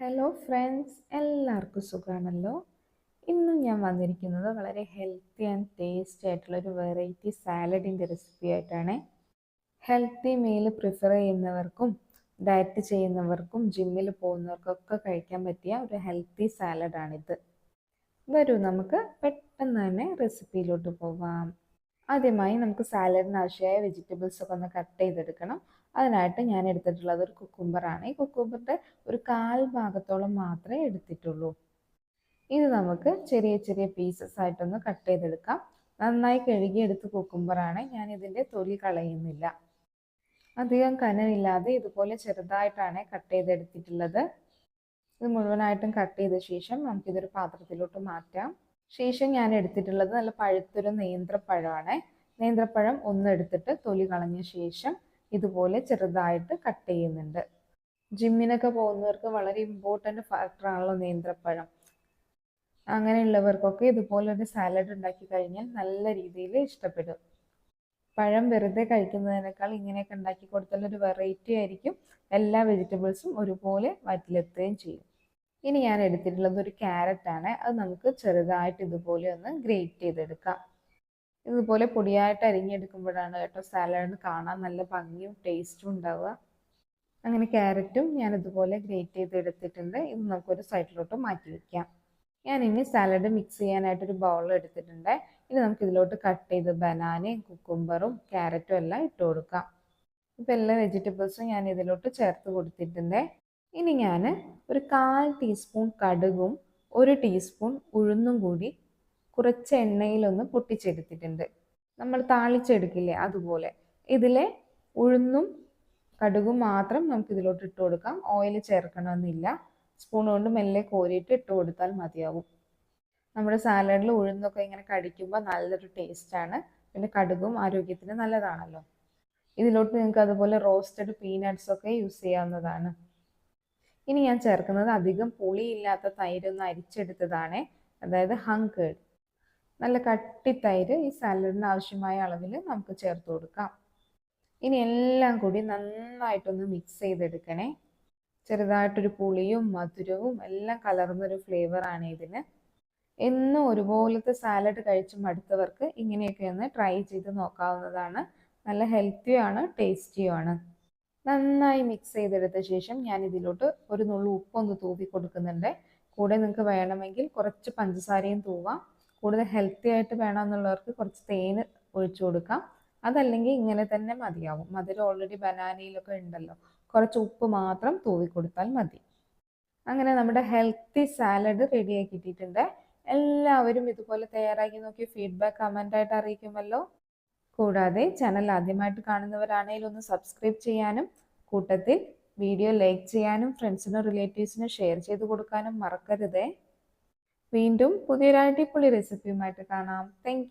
Hello friends എല്ലാവർക്കും സുഖമാണല്ലോ? ഇന്ന് ഞാൻ വന്നിരിക്കുന്നത് വളരെ ഹെൽത്തി ആൻഡ് ടേസ്റ്റി ആയിട്ടുള്ള ഒരു വെറൈറ്റി സാലഡിന്റെ റെസിപ്പി ആയിട്ടാണ്. ഹെൽത്തി മീൽ പ്രിഫർ ചെയ്യുന്നവർക്കും ഡയറ്റ് ചെയ്യുന്നവർക്കും ജിമ്മിൽ പോകുന്നവർക്കൊക്കെ കഴിക്കാൻ പറ്റിയ ഒരു ഹെൽത്തി സാലഡാണിത് വരൂ നമുക്ക് പെട്ടെന്ന് തന്നെ റെസിപ്പിയിലോട്ട് പോവാം. ആദ്യമായി നമുക്ക് സാലഡിന് ആവശ്യമായ വെജിറ്റബിൾസ് ഒക്കെ ഒന്ന് കട്ട് ചെയ്തെടുക്കണം. അതിനായിട്ട് ഞാൻ എടുത്തിട്ടുള്ളത് ഒരു കുക്കുംബറാണ് ഈ കുക്കുംബറിന്റെ ഒരു കാൽ ഭാഗത്തോളം മാത്രമേ എടുത്തിട്ടുള്ളൂ. ഇത് നമുക്ക് ചെറിയ ചെറിയ പീസസ് ആയിട്ടൊന്ന് കട്ട് ചെയ്തെടുക്കാം. നന്നായി കഴുകിയെടുത്ത് കുക്കുംബറാണ് ഞാൻ ഇതിന്റെ തൊലി കളയുന്നില്ല. അധികം കനമില്ലാതെ ഇതുപോലെ ചെറുതായിട്ടാണ് കട്ട് ചെയ്തെടുത്തിട്ടുള്ളത്. ഇത് മുഴുവനായിട്ടും കട്ട് ചെയ്ത ശേഷം നമുക്കിതൊരു പാത്രത്തിലോട്ട് മാറ്റാം. ശേഷം ഞാൻ എടുത്തിട്ടുള്ളത് നല്ല പഴുത്തൊരു നേന്ത്രപ്പഴമാണ് നേന്ത്രപ്പഴം ഒന്നെടുത്തിട്ട് തൊലി കളഞ്ഞ ശേഷം ഇതുപോലെ ചെറുതായിട്ട് കട്ട് ചെയ്യുന്നുണ്ട്. ജിമ്മിനൊക്കെ പോകുന്നവർക്ക് വളരെ ഇമ്പോർട്ടന്റ് ഫാക്ടറാണല്ലോ നേന്ത്രപ്പഴം. അങ്ങനെയുള്ളവർക്കൊക്കെ ഇതുപോലൊരു സാലഡ് ഉണ്ടാക്കി കഴിഞ്ഞാൽ നല്ല രീതിയിൽ ഇഷ്ടപ്പെടും. പഴം വെറുതെ കഴിക്കുന്നതിനേക്കാൾ ഇങ്ങനെയൊക്കെ ഉണ്ടാക്കി കൊടുത്താൽ ഒരു വെറൈറ്റി ആയിരിക്കും. എല്ലാ വെജിറ്റബിൾസും ഒരുപോലെ വയറ്റിലെത്തുകയും ചെയ്യും. ഇനി ഞാൻ എടുത്തിട്ടുള്ളത് ഒരു ആണ്. അത് നമുക്ക് ചെറുതായിട്ട് ഇതുപോലെ ഒന്ന് ഗ്രേറ്റ് ചെയ്തെടുക്കാം. ഇതുപോലെ പൊടിയായിട്ട് അരിഞ്ഞെടുക്കുമ്പോഴാണ് കേട്ടോ സാലഡ് കാണാൻ നല്ല ഭംഗിയും ടേസ്റ്റും ഉണ്ടാവുക. അങ്ങനെ ക്യാരറ്റും ഞാൻ ഇതുപോലെ ഗ്രേറ്റ് ചെയ്ത് എടുത്തിട്ടുണ്ട് ഇത് നമുക്കൊരു സൈഡിലോട്ട് മാറ്റി വയ്ക്കാം ഞാൻ ഇനി സാലഡ് മിക്സ് ചെയ്യാനായിട്ടൊരു ബൗൾ എടുത്തിട്ടുണ്ട്. ഇനി നമുക്ക് ഇതിലോട്ട് കട്ട് ചെയ്ത് ബനാനയും കുക്കുംബറും ക്യാരറ്റും എല്ലാം ഇട്ട് കൊടുക്കാം. ഇപ്പം എല്ലാ വെജിറ്റബിൾസും ഞാൻ ഇതിലോട്ട് ചേർത്ത് കൊടുത്തിട്ടുണ്ട്. ഇനി ഞാൻ ഒരു കാൽ ടീസ്പൂൺ കടുകും ഒരു ടീസ്പൂൺ ഉഴുന്നും കൂടി കുറച്ച് എണ്ണയിലൊന്ന് പൊട്ടിച്ചെടുത്തിട്ടുണ്ട്. നമ്മൾ താളിച്ചെടുക്കില്ലേ അതുപോലെ. ഇതിലെ ഉഴുന്നും കടുകും മാത്രം നമുക്ക് ഇതിലോട്ട് ഇട്ട് കൊടുക്കാം. ഓയിൽ ചേർക്കണമെന്നില്ല. സ്പൂൺ കൊണ്ട് മെല്ലെ കോരിയിട്ട് ഇട്ട് കൊടുത്താൽ മതിയാവും. നമ്മുടെ സാലഡിൽ ഉഴുന്നൊക്കെ ഇങ്ങനെ കടിക്കുമ്പോൾ നല്ലൊരു ടേസ്റ്റാണ് പിന്നെ കടുകും ആരോഗ്യത്തിന് നല്ലതാണല്ലോ. ഇതിലോട്ട് നിങ്ങൾക്ക് അതുപോലെ റോസ്റ്റഡ് പീനട്ട്സ് ഒക്കെ യൂസ് ചെയ്യാവുന്നതാണ്. ഇനി ഞാൻ ചേർക്കുന്നത് അധികം പുളിയില്ലാത്ത തൈര് ഒന്ന് അരിച്ചെടുത്തതാണ്. അതായത് ഹങ്കേഡ് നല്ല കട്ടി തൈര് ഈ സാലഡിന് ആവശ്യമായ അളവിൽ നമുക്ക് ചേർത്ത് കൊടുക്കാം. ഇനി എല്ലാം കൂടി നന്നായിട്ടൊന്ന് മിക്സ് ചെയ്തെടുക്കണേ. ചെറുതായിട്ടൊരു പുളിയും മധുരവും എല്ലാം കലർന്നൊരു ഫ്ലേവറാണ് ഇതിന്. എന്നും ഒരുപോലത്തെ സാലഡ് കഴിച്ച് മടുത്തവർക്ക് ഇങ്ങനെയൊക്കെ ഒന്ന് ട്രൈ ചെയ്ത് നോക്കാവുന്നതാണ്. നല്ല ഹെൽത്തിയുമാണ് ടേസ്റ്റിയുമാണ് നന്നായി മിക്സ് ചെയ്തെടുത്ത ശേഷം ഞാൻ ഇതിലോട്ട് ഒരു നുള്ളു ഉപ്പൊന്ന് തൂവി കൊടുക്കുന്നുണ്ട്. കൂടെ നിങ്ങൾക്ക് വേണമെങ്കിൽ കുറച്ച് പഞ്ചസാരയും തൂവാം. കൂടുതൽ ഹെൽത്തി ആയിട്ട് വേണമെന്നുള്ളവർക്ക് കുറച്ച് തേൻ ഒഴിച്ചു കൊടുക്കാം. അതല്ലെങ്കിൽ ഇങ്ങനെ തന്നെ മതിയാവും. മധുരം ഓൾറെഡി ബനാനയിലൊക്കെ ഉണ്ടല്ലോ. കുറച്ച് ഉപ്പ് മാത്രം തൂവി കൊടുത്താൽ മതി. അങ്ങനെ നമ്മുടെ ഹെൽത്തി സാലഡ് റെഡിയാക്കി ഇട്ടിട്ടുണ്ട് എല്ലാവരും ഇതുപോലെ തയ്യാറാക്കി നോക്കി. ഫീഡ്ബാക്ക് കമന്റായിട്ട് അറിയിക്കുമല്ലോ. കൂടാതെ ചാനൽ ആദ്യമായിട്ട് കാണുന്നവരാണെങ്കിൽ ഒന്ന് സബ്സ്ക്രൈബ് ചെയ്യാനും കൂട്ടത്തിൽ വീഡിയോ ലൈക്ക് ചെയ്യാനും ഫ്രണ്ട്സിനും റിലേറ്റീവ്സിനും ഷെയർ ചെയ്ത് കൊടുക്കാനും മറക്കരുതേ. വീണ്ടും പുതിയൊരു അടിപൊളി റെസിപ്പിയുമായിട്ട് കാണാം. താങ്ക്